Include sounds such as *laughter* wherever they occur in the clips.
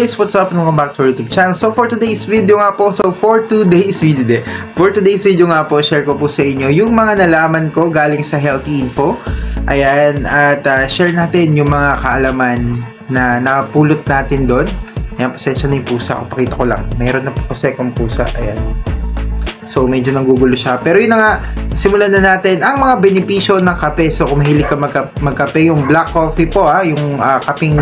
guys, what's up? Welcome back to our YouTube channel. So for today's video nga po, so for today's video de, for today's video nga po, share ko po sa inyo yung mga nalaman ko galing sa Healthy Info. Ayan, at ah, share natin yung mga kaalaman na napulot natin doon. Ayan, pasensya na yung pusa ko, pakita ko lang. Mayroon na po kasi akong pusa, ayan. So medyo nanggugulo siya. Pero yun na nga, simulan na natin ang mga benepisyo ng kape. So kung mahilig ka magka- magkape, yung black coffee po ha, yung ah, kaping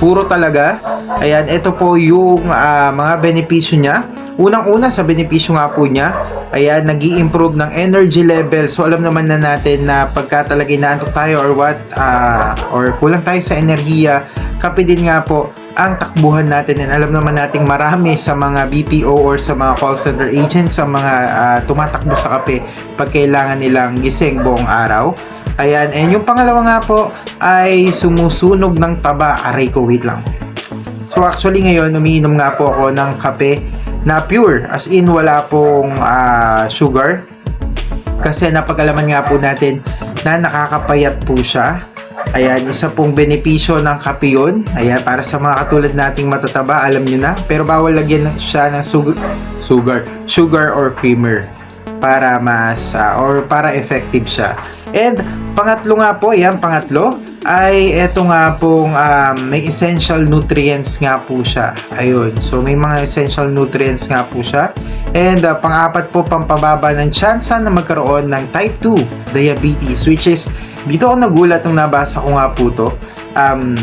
puro talaga. Ayan, ito po yung ah, mga benepisyo niya. Unang-una sa benepisyo nga po niya, ayan, nag improve ng energy level. So alam naman na natin na pagka talaga inaantok tayo or what, ah, or kulang tayo sa enerhiya, kape din nga po ang takbuhan natin and alam naman nating marami sa mga BPO or sa mga call center agents sa mga ah, tumatakbo sa kape pag kailangan nilang gising buong araw. Ayan, and yung pangalawa nga po ay sumusunog ng taba. Aray ko, wait lang. So actually ngayon, umiinom nga po ako ng kape na pure. As in, wala pong ah, sugar. Kasi napagalaman nga po natin na nakakapayat po siya. Ayan, isa pong benepisyo ng kape yun. Ayan, para sa mga katulad nating matataba, alam nyo na. Pero bawal lagyan siya ng sugar, sugar, sugar or creamer para mas ah, or para effective siya. And pangatlo nga po, yan pangatlo ay eto nga pong um, may essential nutrients nga po siya. Ayun. So may mga essential nutrients nga po siya. And uh, pang-apat po pampababa ng tsansa na magkaroon ng type 2 diabetes which is dito ako nagulat nung nabasa ko nga po to. Um,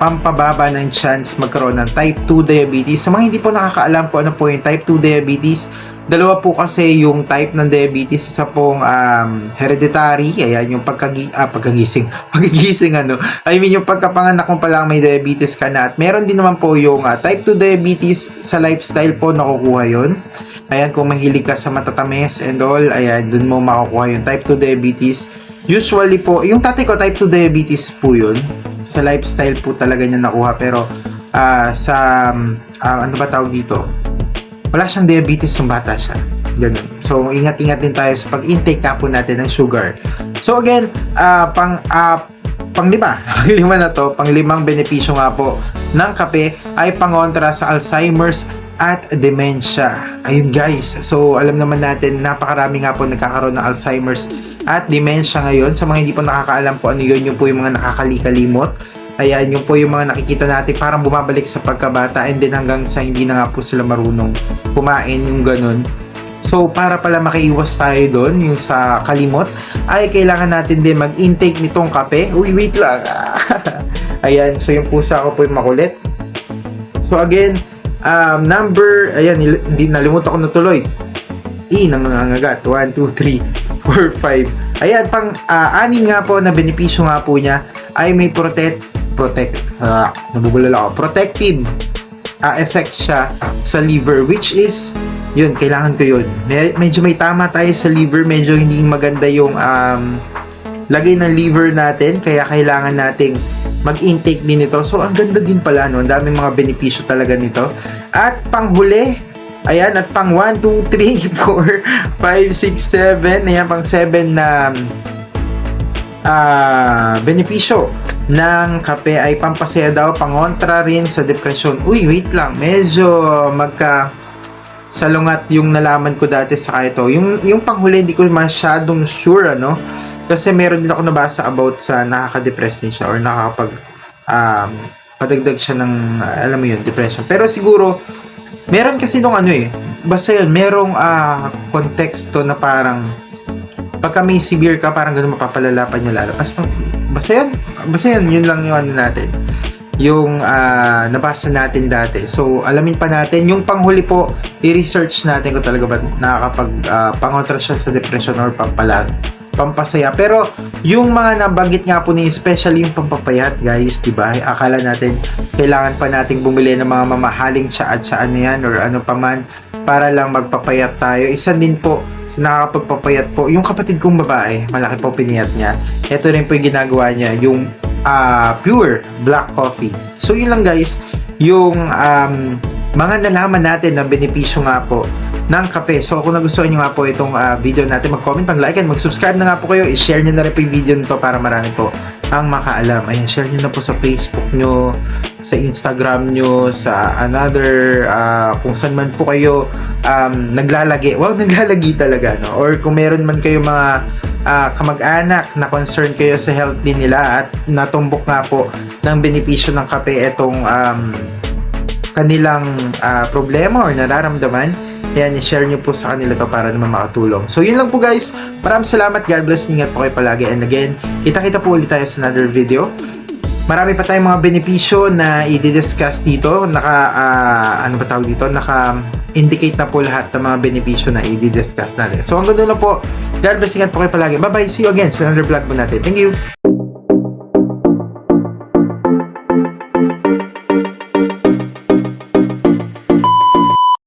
pampababa ng chance magkaroon ng type 2 diabetes. Sa mga hindi po nakakaalam po ano po yung type 2 diabetes, dalawa po kasi yung type ng diabetes. Isa pong um, hereditary, ayan yung pagkagi ah, pagkagising. *laughs* Pagkagising ano. I mean yung pagkapanganak mo pa lang may diabetes ka na. At meron din naman po yung ah, type 2 diabetes sa lifestyle po nakukuha yon. Ayan, kung mahilig ka sa matatamis and all, ayan, dun mo makukuha yung type 2 diabetes. Usually po, yung tatay ko type 2 diabetes po yun. Sa lifestyle po talaga niya nakuha. Pero ah, sa, um, ah, ano ba tawag dito? Wala siyang diabetes nung bata siya. Ganun. So, ingat-ingat din tayo sa pag-intake ka po natin ng sugar. So, again, ah, pang, ah, panglima, *laughs* panglima na to, panglimang benepisyo nga po ng kape ay pangontra sa Alzheimer's at dementia. Ayun guys, so alam naman natin, napakarami nga po nagkakaroon ng Alzheimer's at dementia ngayon. Sa mga hindi po nakakaalam po ano yun, yung po yung mga nakakali-kalimot. Ayan, yung po yung mga nakikita natin parang bumabalik sa pagkabata and then hanggang sa hindi na nga po sila marunong kumain yung ganun. So, para pala makaiwas tayo doon, yung sa kalimot, ay kailangan natin din mag-intake nitong kape. Uy, wait lang. *laughs* ayan, so yung pusa ko po yung makulit. So, again, um, number, ayan, hindi nalimutan ko na tuloy. E, nangangagat. 1, 2, 3, 4, 5. Ayan, pang ah, anim nga po na benepisyo nga po niya ay may protect, protect, ah, nabubulala ako, protective ah, effect siya sa liver which is yun, kailangan ko yun. Me- medyo may tama tayo sa liver, medyo hindi maganda yung um, lagay ng liver natin, kaya kailangan nating mag-intake din ito. So, ang ganda din pala, no? Ang daming mga benepisyo talaga nito. At panghuli, ayan, at pang 1, 2, 3, 4, 5, 6, 7, ayan, pang 7 na ah benepisyo ng kape ay pampasaya daw, pangontra rin sa depression. Uy, wait lang, medyo magka salungat yung nalaman ko dati sa ito. Yung, yung panghuli, hindi ko masyadong sure, ano? Kasi meron din ako nabasa about sa nakaka-depress din siya or nakakapag um, padagdag siya ng, ah, alam mo yun, depression. Pero siguro, meron kasi nung ano eh, basta yun, merong ah, konteksto na parang pagka may severe ka, parang ganun mapapalala pa niya lalo. Basta, basta yun, basta yun, yun lang yung ano natin yung ah, nabasa natin dati. So, alamin pa natin. Yung panghuli po, i-research natin kung talaga ba nakakapag ah, pangontra siya sa depression or pampala, pampasaya. Pero, yung mga nabanggit nga po ni especially yung pampapayat, guys, di ba? Akala natin, kailangan pa nating bumili ng mga mamahaling tsaa-tsaan na yan or ano pa man para lang magpapayat tayo. Isa din po sa nakakapagpapayat po, yung kapatid kong babae, malaki po piniyat niya. Ito rin po yung ginagawa niya, yung ah, pure black coffee. So yun lang guys, yung um, mga nalaman natin na benepisyo nga po ng kape. So kung nagustuhan nyo nga po itong ah, video natin, mag-comment, mag-like, and mag-subscribe na nga po kayo. I-share nyo na rin po yung video nito para marami po ang makaalam. Ayan, share nyo na po sa Facebook nyo, sa Instagram nyo, sa another, ah, kung saan man po kayo um, naglalagi. Well, *laughs* naglalagi talaga, no? Or kung meron man kayo mga ah, kamag-anak na concern kayo sa health din nila at natumbok nga po ng benepisyo ng kape itong um, kanilang ah, problema or nararamdaman, yan, i-share nyo po sa kanila to para naman makatulong. So, yun lang po guys. Maraming salamat. God bless. Ingat po kayo palagi. And again, kita-kita po ulit tayo sa another video. Marami pa tayong mga benepisyo na i-discuss dito. Naka, ah, ano ba tawag dito? Naka-indicate na po lahat ng mga benepisyo na i-discuss natin. So, hanggang doon lang po. God bless. Ingat po kayo palagi. Bye-bye. See you again sa another vlog po natin. Thank you.